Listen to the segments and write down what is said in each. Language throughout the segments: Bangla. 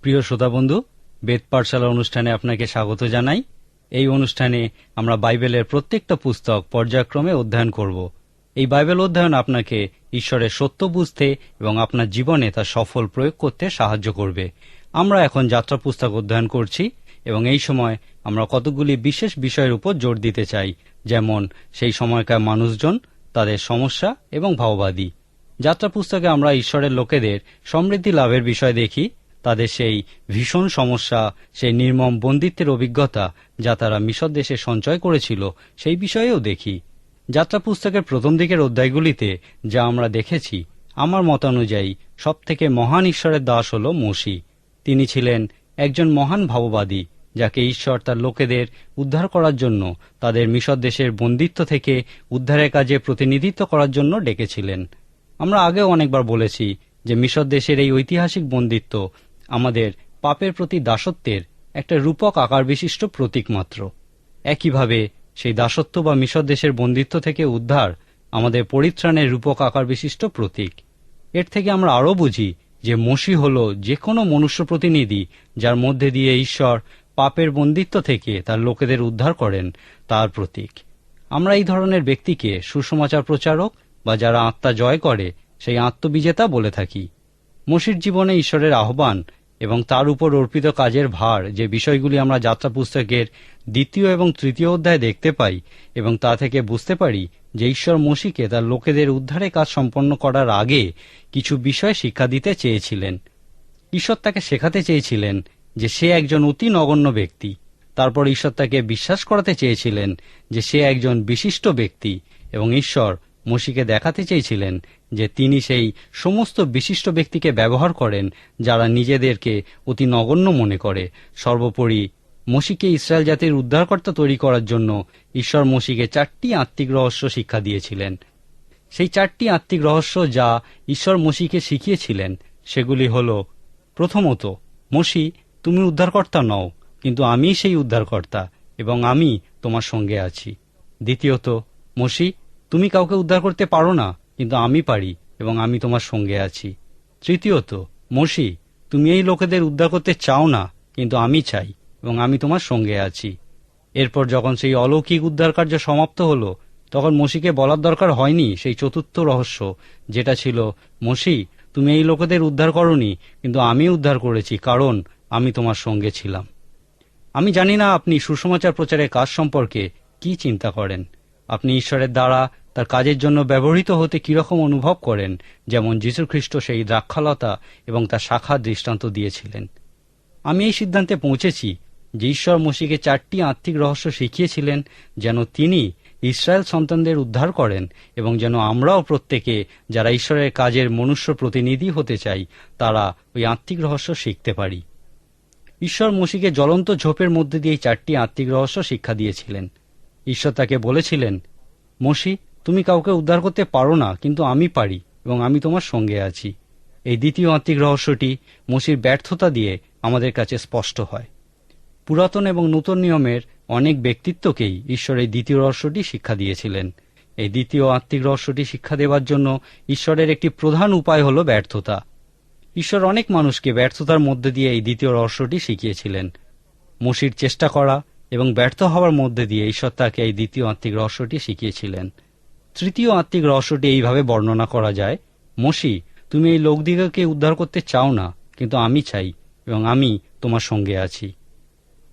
প্রিয় শ্রোতা বন্ধু, বেদ পাঠশালা অনুষ্ঠানে আপনাকে স্বাগত জানাই। এই অনুষ্ঠানে আমরা বাইবেলের প্রত্যেকটা পুস্তক পর্যায়ক্রমে অধ্যয়ন করব। এই বাইবেল অধ্যয়ন আপনাকে ঈশ্বরের সত্য বুঝতে এবং আপনার জীবনে তা সফল প্রয়োগ করতে সাহায্য করবে। আমরা এখন যাত্রা পুস্তক অধ্যয়ন করছি এবং এই সময় আমরা কতগুলি বিশেষ বিষয়ের উপর জোর দিতে চাই। যেমন, সেই সময়কার মানুষজন, তাদের সমস্যা এবং ভাওবাদী। যাত্রা পুস্তকে আমরা ঈশ্বরের লোকেদের সমৃদ্ধি লাভের বিষয় দেখি। তাদের সেই ভীষণ সমস্যা, সেই নির্মম বন্দিত্বের অভিজ্ঞতা যা তারা মিশর দেশে সঞ্চয় করেছিল, সেই বিষয়েও দেখি। যাত্রা পুস্তকের প্রথম দিকের অধ্যায়গুলিতে যা আমরা দেখেছি, আমার মতানুযায়ী সবথেকে মহান ঈশ্বরের দাস হল মসি। তিনি ছিলেন একজন মহান ভাববাদী, যাকে ঈশ্বর তার লোকেদের উদ্ধার করার জন্য, তাদের মিশর দেশের বন্দিত্ব থেকে উদ্ধারের কাজে প্রতিনিধিত্ব করার জন্য ডেকেছিলেন। আমরা আগেও অনেকবার বলেছি যে মিশর দেশের এই ঐতিহাসিক বন্দিত্ব আমাদের পাপের প্রতি দাসত্বের একটা রূপক আকার বিশিষ্ট প্রতীক মাত্র। একইভাবে সেই দাসত্ব বা মিশর দেশের বন্দিত্ব থেকে উদ্ধার আমাদের পরিত্রাণের রূপক আকার বিশিষ্ট প্রতীক। এর থেকে আমরা আরও বুঝি যে মসি হল যে কোনো মনুষ্য প্রতিনিধি যার মধ্যে দিয়ে ঈশ্বর পাপের বন্দিত্ব থেকে তার লোকেদের উদ্ধার করেন, তার প্রতীক। আমরা এই ধরনের ব্যক্তিকে সুসমাচার প্রচারক বা যারা আত্মা জয় করে, সেই আত্মবিজেতা বলে থাকি। মসির জীবনে ঈশ্বরের আহ্বান এবং তার উপর অর্পিত কাজের ভার যে বিষয়গুলি আমরা যাত্রা পুস্তকের দ্বিতীয় এবং তৃতীয় অধ্যায় দেখতে পাই এবং তা থেকে বুঝতে পারি যে ঈশ্বর মসিকে তার লোকেদের উদ্ধারে কাজ সম্পন্ন করার আগে কিছু বিষয় শিক্ষা দিতে চেয়েছিলেন। ঈশ্বর তাকে শেখাতে চেয়েছিলেন যে সে একজন অতি নগণ্য ব্যক্তি। তারপর ঈশ্বর তাকে বিশ্বাস করাতে চেয়েছিলেন যে সে একজন বিশিষ্ট ব্যক্তি এবং ঈশ্বর মসিকে দেখাতে চেয়েছিলেন যে তিনি সেই সমস্ত বিশিষ্ট ব্যক্তিকে ব্যবহার করেন যারা নিজেদেরকে অতি নগণ্য মনে করে। সর্বোপরি মসিকে ইসরায়েল জাতির উদ্ধারকর্তা তৈরি করার জন্য ঈশ্বর মসিকে চারটি আত্মিক রহস্য শিক্ষা দিয়েছিলেন। সেই চারটি আত্মিক রহস্য যা ঈশ্বর মসিকে শিখিয়েছিলেন, সেগুলি হল, প্রথমত মসি তুমি উদ্ধারকর্তা নও, কিন্তু আমি সেই উদ্ধারকর্তা এবং আমি তোমার সঙ্গে আছি। দ্বিতীয়ত মসি তুমি কাউকে উদ্ধার করতে পারো না, কিন্তু আমি পারি এবং আমি তোমার সঙ্গে আছি। তৃতীয়ত, মসি, তুমি এই লোকেদের উদ্ধার করতে চাও না, কিন্তু আমি চাই এবং আমি তোমার সঙ্গে আছি। এরপর যখন সেই অলৌকিক উদ্ধার কার্য সমাপ্ত হলো, তখন মসিকে বলার দরকার হয়নি সেই চতুর্থ রহস্য, যেটা ছিল, মসি, তুমি এই লোকেদের উদ্ধার করনি, কিন্তু আমি উদ্ধার করেছি, কারণ আমি তোমার সঙ্গে ছিলাম। আমি জানি না আপনি সুসমাচার প্রচারের কাজ সম্পর্কে কি চিন্তা করেন। আপনি ঈশ্বরের দ্বারা তার কাজের জন্য ব্যবহৃত হতে কীরকম অনুভব করেন, যেমন যীশুখ্রিস্ট সেই দ্রাক্ষালতা এবং তার শাখার দৃষ্টান্ত দিয়েছিলেন। আমি এই সিদ্ধান্তে পৌঁছেছি যে ঈশ্বর মসিকে চারটি আত্মিক রহস্য শিখিয়েছিলেন যেন তিনি ইসরায়েল সন্তানদের উদ্ধার করেন এবং যেন আমরাও প্রত্যেকে যারা ঈশ্বরের কাজের মনুষ্য প্রতিনিধি হতে চাই, তারা ওই আত্মিক রহস্য শিখতে পারি। ঈশ্বর মসিকে জ্বলন্ত ঝোপের মধ্যে দিয়ে চারটি আত্মিক রহস্য শিক্ষা দিয়েছিলেন। ঈশ্বর তাকে বলেছিলেন, মসি তুমি কাউকে উদ্ধার করতে পারো না, কিন্তু আমি পারি এবং আমি তোমার সঙ্গে আছি। এই দ্বিতীয় আত্মিক রহস্যটি মসির ব্যর্থতা দিয়ে আমাদের কাছে স্পষ্ট হয়। পুরাতন এবং নূতন নিয়মের অনেক ব্যক্তিত্বকেই ঈশ্বর এই দ্বিতীয় রহস্যটি শিক্ষা দিয়েছিলেন। এই দ্বিতীয় আত্মিক রহস্যটি শিক্ষা দেওয়ার জন্য ঈশ্বরের একটি প্রধান উপায় হল ব্যর্থতা। ঈশ্বর অনেক মানুষকে ব্যর্থতার মধ্যে দিয়ে এই দ্বিতীয় রহস্যটি শিখিয়েছিলেন। মসির চেষ্টা করা এবং ব্যর্থ হওয়ার মধ্যে দিয়ে ঈশ্বর তাকে এই দ্বিতীয় আত্মিক রহস্যটি শিখিয়েছিলেন। তৃতীয় আত্মিক রহস্যটি এইভাবে বর্ণনা করা যায়, মসি, তুমি এই লোকদিগকে উদ্ধার করতে চাও না, কিন্তু আমি চাই, এবং আমি তোমার সঙ্গে আছি।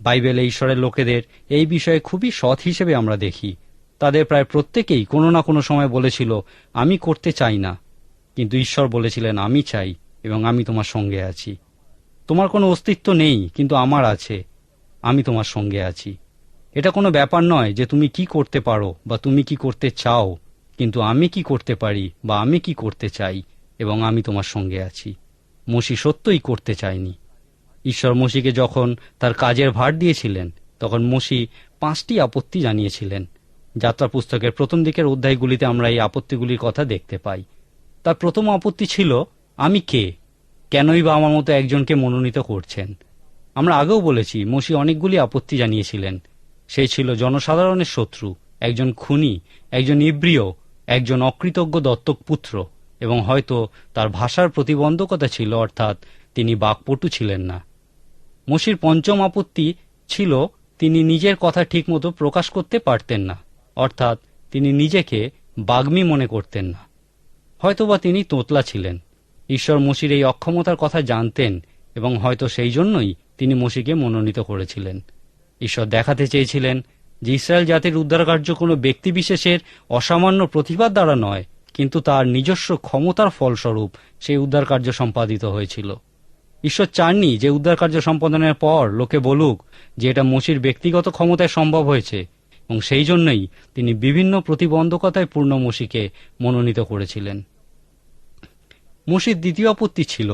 বাইবেলে ঈশ্বরের লোকেদের এই বিষয়ে খুবই সৎ হিসেবে আমরা দেখি। তাদের প্রায় প্রত্যেকেই কোনো না কোনো সময় বলেছিল, আমি করতে চাই না। কিন্তু ঈশ্বর বলেছিলেন, আমি চাই, এবং আমি তোমার সঙ্গে আছি। তোমার কোনো অস্তিত্ব নেই, কিন্তু আমার আছে। আমি তোমার সঙ্গে আছি। এটা কোনো ব্যাপার নয় যে তুমি কি করতে পারো বা তুমি কি করতে চাও। কিন্তু আমি কি করতে পারি বা আমি কি করতে চাই এবং আমি তোমার সঙ্গে আছি। মসি সত্যই করতে চায়নি। ঈশ্বর মসিকে যখন তার কাজের ভার দিয়েছিলেন, তখন মসি পাঁচটি আপত্তি জানিয়েছিলেন। যাত্রা পুস্তকের প্রথম দিকের অধ্যায়গুলিতে আমরা এই আপত্তিগুলির কথা দেখতে পাই। তার প্রথম আপত্তি ছিল, আমি কে? কেনই বা আমার মতো একজনকে মনোনীত করছেন? আমরা আগেও বলেছি, মসি অনেকগুলি আপত্তি জানিয়েছিলেন। সে ছিল জনসাধারণের শত্রু, একজন খুনি, একজন ইব্রিয় একজন অকৃতজ্ঞ দত্তক পুত্র, এবং হয়তো তার ভাষার প্রতিবন্ধকতা ছিল, অর্থাৎ তিনি বাকপটু ছিলেন না। মসির পঞ্চম আপত্তি ছিল, তিনি নিজের কথা ঠিকমতো প্রকাশ করতে পারতেন না, অর্থাৎ তিনি নিজেকে বাগ্মী মনে করতেন না। হয়তোবা তিনি তোতলা ছিলেন। ঈশ্বর মসির এই অক্ষমতার কথা জানতেন, এবং হয়তো সেই জন্যই তিনি মসিকে মনোনীত করেছিলেন। ঈশ্বর দেখাতে চেয়েছিলেন যে ইসরায়েল জাতির উদ্ধার কার্য কোনো ব্যক্তিবিশেষের অসামান্য প্রতিবাদ দ্বারা নয়, কিন্তু তার নিজস্ব ক্ষমতার ফলস্বরূপ সেই উদ্ধার কার্য সম্পাদিত হয়েছিল। ঈশ্বর চাননি যে উদ্ধার কার্য সম্পাদনের পর লোকে বলুক যে এটা মসির ব্যক্তিগত ক্ষমতায় সম্ভব হয়েছে, এবং সেই জন্যই তিনি বিভিন্ন প্রতিবন্ধকতায় পূর্ণ মসিকে মনোনীত করেছিলেন। মসির দ্বিতীয় আপত্তি ছিল,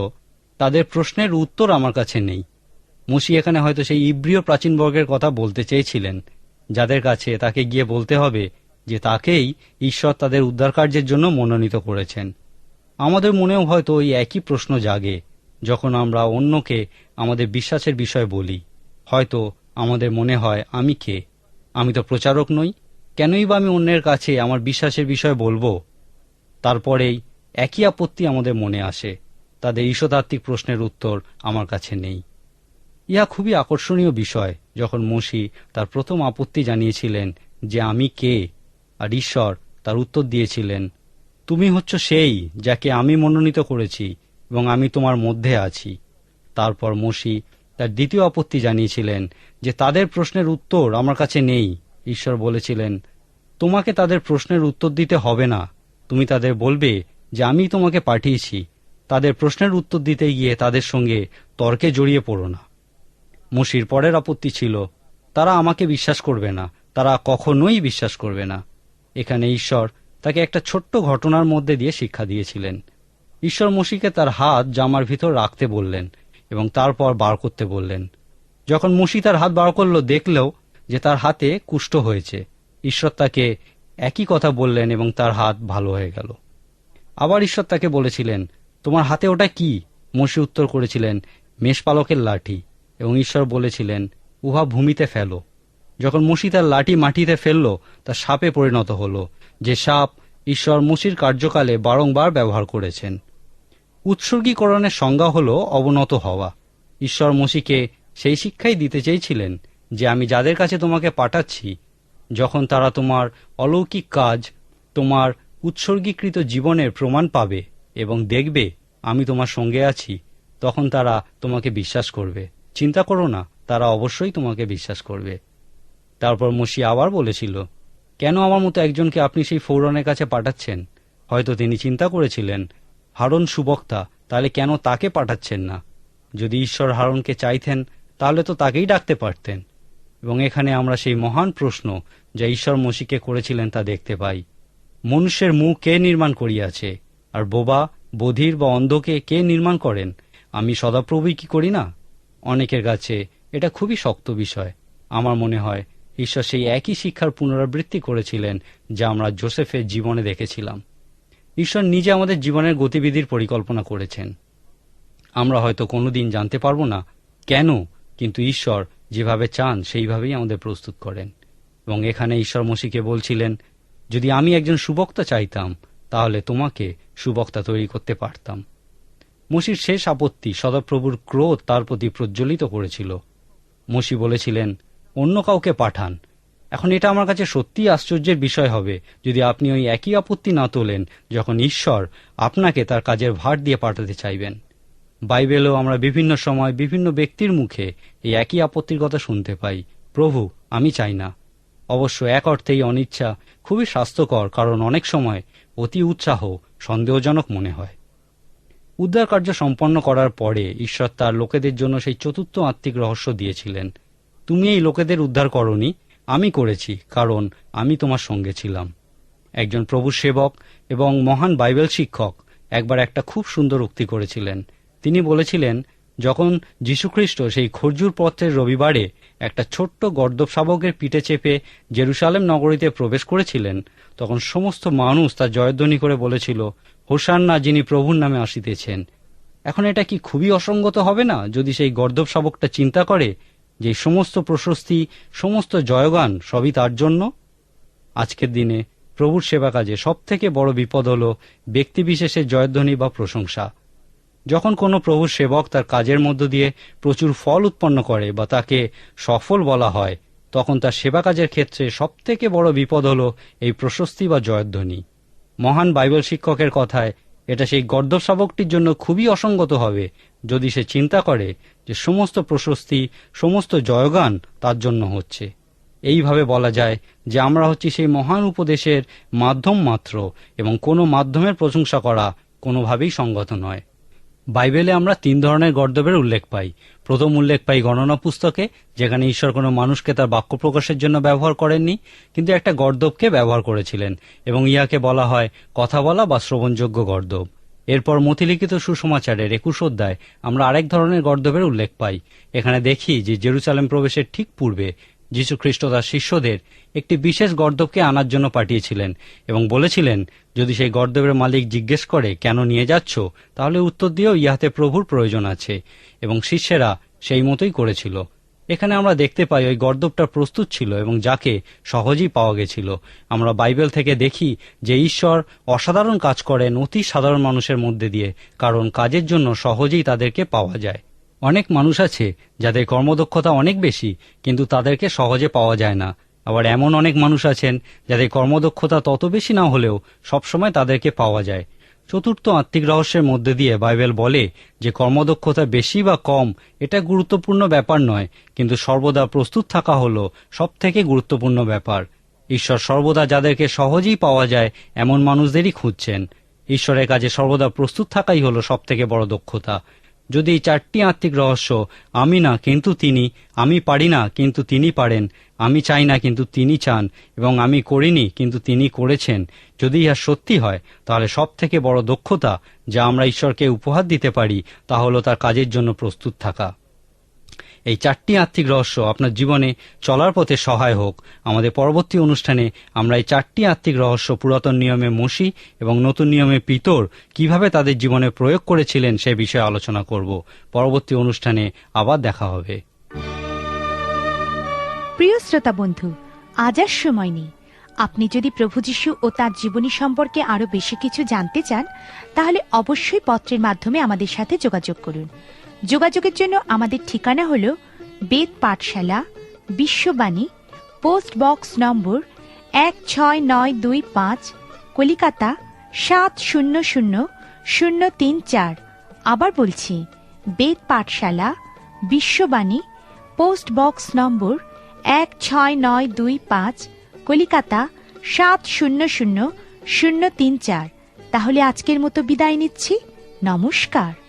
তাদের প্রশ্নের উত্তর আমার কাছে নেই। মসি এখানে হয়তো সেই ইব্রিয় প্রাচীন বর্গের কথা বলতে চেয়েছিলেন যাদের কাছে তাকে গিয়ে বলতে হবে যে তাকেই ঈশ্বর তাদের উদ্ধার কার্যের জন্য মনোনীত করেছেন। আমাদের মনেও হয়তো ওই একই প্রশ্ন জাগে, যখন আমরা অন্যকে আমাদের বিশ্বাসের বিষয় বলি। হয়তো আমাদের মনে হয়, আমি কে? আমি তো প্রচারক নই, কেনই বা আমি অন্যের কাছে আমার বিশ্বাসের বিষয় বলব? তারপরেই একই আপত্তি আমাদের মনে আসে, তাদের ঈশতাত্ত্বিক প্রশ্নের উত্তর আমার কাছে নেই। ইহা খুবই আকর্ষণীয় বিষয়, যখন মসি তার প্রথম আপত্তি জানিয়েছিলেন যে আমি কে আর ঈশ্বর তার উত্তর দিয়েছিলেন, তুমি হচ্ছ সেই যাকে আমি মনোনীত করেছি এবং আমি তোমার মধ্যে আছি। তারপর মসি তার দ্বিতীয় আপত্তি জানিয়েছিলেন যে তাদের প্রশ্নের উত্তর আমার কাছে নেই। ঈশ্বর বলেছিলেন, তোমাকে তাদের প্রশ্নের উত্তর দিতে হবে না। তুমি তাদের বলবে যে আমি তোমাকে পাঠিয়েছি। তাদের প্রশ্নের উত্তর দিতে গিয়ে তাদের সঙ্গে তর্কে জড়িয়ে পড়ো না। মসির পরের আপত্তি ছিল, তারা আমাকে বিশ্বাস করবে না, তারা কখনোই বিশ্বাস করবে না। এখানে ঈশ্বর তাকে একটা ছোট্ট ঘটনার মধ্যে দিয়ে শিক্ষা দিয়েছিলেন। ঈশ্বর মসিকে তার হাত জামার ভিতর রাখতে বললেন এবং তারপর বার করতে বললেন। যখন মসি তার হাত বার করল দেখলেও যে তার হাতে কুষ্ঠ হয়েছে। ঈশ্বর তাকে একই কথা বললেন এবং তার হাত ভালো হয়ে গেল। আবার ঈশ্বর তাকে বলেছিলেন, তোমার হাতে ওটা কি? মসি উত্তর করেছিলেন, মেষপালকের লাঠি। এবং ঈশ্বর বলেছিলেন, উহা ভূমিতে ফেলো। যখন মসি তার লাঠি মাটিতে ফেলল, তা সাপে পরিণত হল। যে সাপ ঈশ্বর মসির কার্যকালে বারংবার ব্যবহার করেছেন। উৎসর্গীকরণের সংজ্ঞা হল অবনত হওয়া। ঈশ্বর মসিকে সেই শিক্ষাই দিতে চেয়েছিলেন যে আমি যাদের কাছে তোমাকে পাঠাচ্ছি, যখন তারা তোমার অলৌকিক কাজ, তোমার উৎসর্গীকৃত জীবনের প্রমাণ পাবে এবং দেখবে আমি তোমার সঙ্গে আছি, তখন তারা তোমাকে বিশ্বাস করবে। চিন্তা করো না, তারা অবশ্যই তোমাকে বিশ্বাস করবে। তারপর মসি আবার বলেছিল, কেন আমার মতো একজনকে আপনি সেই ফৌরনের কাছে পাঠাচ্ছেন? হয়তো তিনি চিন্তা করেছিলেন, হারন সুবক্তা, তাহলে কেন তাকে পাঠাচ্ছেন না? যদি ঈশ্বর হারনকে চাইতেন, তাহলে তো তাকেই ডাকতে পারতেন। এবং এখানে আমরা সেই মহান প্রশ্ন যা ঈশ্বর মসিকে করেছিলেন তা দেখতে পাই। মনুষ্যের মুখ কে নির্মাণ করিয়াছে? আর বোবা, বধির বা অন্ধকে কে নির্মাণ করেন? আমি সদাপ্রভুই কি করি না? অনেকের কাছে এটা খুবই শক্ত বিষয়। আমার মনে হয় ঈশ্বর সেই একই শিক্ষার পুনরাবৃত্তি করেছিলেন যা আমরা জোসেফের জীবনে দেখেছিলাম। ঈশ্বর নিজে আমাদের জীবনের গতিবিধির পরিকল্পনা করেছেন। আমরা হয়তো কোনোদিন জানতে পারব না কেন কিন্তু ঈশ্বর যেভাবে চান সেইভাবেই আমাদের প্রস্তুত করেন। এবং এখানে ঈশ্বর মসিকে বলছিলেন, যদি আমি একজন সুবক্তা চাইতাম, তাহলে তোমাকে সুবক্তা তৈরি করতে পারতাম। মসির শেষ আপত্তি সদাপ্রভুর ক্রোধ তার প্রতি প্রজ্বলিত করেছিল। মসি বলেছিলেন, অন্য কাউকে পাঠান। এখন এটা আমার কাছে সত্যিই আশ্চর্যের বিষয় হবে, যদি আপনি ওই একই আপত্তি না তোলেন যখন ঈশ্বর আপনাকে তার কাজের ভার দিয়ে পাঠাতে চাইবেন। বাইবেলেও আমরা বিভিন্ন সময় বিভিন্ন ব্যক্তির মুখে এই একই আপত্তির কথা শুনতে পাই, প্রভু, আমি চাই না। অবশ্য এক অর্থেই অনিচ্ছা খুবই স্বাস্থ্যকর, কারণ অনেক সময় অতি উৎসাহ সন্দেহজনক মনে হয়। উদ্ধার কার্য সম্পন্ন করার পরে ঈশ্বর তার লোকেদের জন্য সেই চতুর্থ আত্মিক রহস্য দিয়েছিলেন। তুমি এই লোকেদের উদ্ধার করনি, আমি করেছি, কারণ আমি তোমার সঙ্গে ছিলাম। একজন প্রভু সেবক এবং মহান বাইবেল শিক্ষক একবার একটা খুব সুন্দর উক্তি করেছিলেন। তিনি বলেছিলেন, যখন যীশুখ্রিস্ট সেই খরজুর পত্রের রবিবারে একটা ছোট্ট গর্দব শাবকের পিঠে চেপে জেরুসালেম নগরীতে প্রবেশ করেছিলেন, তখন সমস্ত মানুষ তার জয়ধ্বনি করে বলেছিল হোসান্না যিনি প্রভুর নামে আসিতেছেন। এখন এটা কি খুবই অসঙ্গত হবে না, যদি সেই গর্দব শাবকটা চিন্তা করে যে সমস্ত প্রশস্তি, সমস্ত জয়গান সবই তার জন্য? আজকের দিনে প্রভুর সেবা কাজে সব থেকে বড় বিপদ হল ব্যক্তিবিশেষের জয়ধ্বনি বা প্রশংসা। যখন কোনো প্রভুর সেবক তার কাজের মধ্য দিয়ে প্রচুর ফল উৎপন্ন করে বা তাকে সফল বলা হয়, তখন তার সেবা কাজের ক্ষেত্রে সবথেকে বড় বিপদ হল এই প্রশস্তি বা জয়ধ্বনি। মহান বাইবেল শিক্ষকের কথায়, এটা সেই গর্দব শাবকটির জন্য খুবই অসঙ্গত হবে, যদি সে চিন্তা করে যে সমস্ত প্রশস্তি, সমস্ত জয়গান তার জন্য হচ্ছে। এইভাবে বলা যায় যে আমরা হচ্ছি সেই মহান উপদেশের মাধ্যম মাত্র এবং কোনো মাধ্যমের প্রশংসা করা কোনোভাবেই সঙ্গত নয়। বাইবেলে আমরা তিন ধরনের গর্দবের উল্লেখ পাই। প্রথম উল্লেখ পাই গণনা পুস্তকে, যেখানে ঈশ্বর কোনো মানুষকে তার বাক্য প্রকাশের জন্য ব্যবহার করেননি, কিন্তু একটা গর্দবকে ব্যবহার করেছিলেন, এবং ইহাকে বলা হয় কথা বলা বা শ্রবণযোগ্য গর্দব এরপর মতিলিখিত সুসমাচারের একুশ অধ্যায় আমরা আরেক ধরনের গর্দবের উল্লেখ পাই। এখানে দেখি যে জেরুসালেম প্রবেশের ঠিক পূর্বে যীশু খ্রিস্ট তার শিষ্যদের একটি বিশেষ গর্দবকে আনার জন্য পাঠিয়েছিলেন এবং বলেছিলেন, যদি সেই গর্দবের মালিক জিজ্ঞেস করে, কেন নিয়ে যাচ্ছ? তাহলে উত্তর দিয়েও ইহাতে প্রভুর প্রয়োজন আছে এবং শিষ্যেরা সেই মতোই করেছিল। এখানে আমরা দেখতে পাই ওই গর্দবটা প্রস্তুত ছিল এবং যাকে সহজেই পাওয়া গেছিল। আমরা বাইবেল থেকে দেখি যে ঈশ্বর অসাধারণ কাজ করেন অতি সাধারণ মানুষের মধ্যে দিয়ে, কারণ কাজের জন্য সহজেই তাদেরকে পাওয়া যায়। অনেক মানুষ আছে যাদের কর্মদক্ষতা অনেক বেশি, কিন্তু তাদেরকে সহজে পাওয়া যায় না। আবার এমন অনেক মানুষ আছেন যাদের কর্মদক্ষতা তত বেশি না হলেও সবসময় তাদেরকে পাওয়া যায়। চতুর্থ আত্মিক রহস্যের মধ্যে দিয়ে বাইবেল বলে যে কর্মদক্ষতা বেশি বা কম, এটা গুরুত্বপূর্ণ ব্যাপার নয়, কিন্তু সর্বদা প্রস্তুত থাকা হলো সব থেকে গুরুত্বপূর্ণ ব্যাপার। ঈশ্বর সর্বদা যাদেরকে সহজেই পাওয়া যায়, এমন মানুষদেরই খুঁজছেন। ঈশ্বরের কাজে সর্বদা প্রস্তুত থাকাই হলো সব থেকে বড় দক্ষতা। যদি এই চারটি আত্মিক রহস্য আমি না, কিন্তু তিনি, আমি পারি না, কিন্তু তিনি পারেন, আমি চাই না, কিন্তু তিনি চান, এবং আমি করিনি, কিন্তু তিনি করেছেন। যদি ইহা সত্যি হয়, তাহলে সব থেকে বড় দক্ষতা যা আমরা ঈশ্বরকে উপহার দিতে পারি, তা হলো তার কাজের জন্য প্রস্তুত থাকা। এই চারটি আত্মিক রহস্য আপনার জীবনে চলার পথে সহায় হোক। আমাদের পরবর্তী অনুষ্ঠানে আমরা এই চারটি আত্মিক রহস্য, পুরাতন নিয়মে মসি এবং নতুন নিয়মে পিতর কীভাবে তাদের জীবনে প্রয়োগ করেছিলেন সে বিষয়ে আলোচনা করব। পরবর্তী অনুষ্ঠানে আবার দেখা হবে। প্রিয় শ্রোতা বন্ধু, আজ আর সময় নেই। আপনি যদি প্রভু যীশু ও তার জীবনী সম্পর্কে আরও বেশি কিছু জানতে চান, তাহলে অবশ্যই পত্রের মাধ্যমে আমাদের সাথে যোগাযোগ করুন। যোগাযোগের জন্য আমাদের ঠিকানা হল বেদ পাঠশালা, বিশ্ববাণী, পোস্ট বক্স নম্বর এক ছয় নয় দুই পাঁচ, কলিকাতা সাত শূন্য শূন্য শূন্য তিন চার। আবার বলছি, বেদ পাঠশালা, বিশ্ববাণী, পোস্ট বক্স নম্বর এক ছয় নয় দুই পাঁচ, কলিকাতা সাত শূন্য শূন্য শূন্য তিন চার। তাহলে আজকের মতো বিদায় নিচ্ছি। নমস্কার।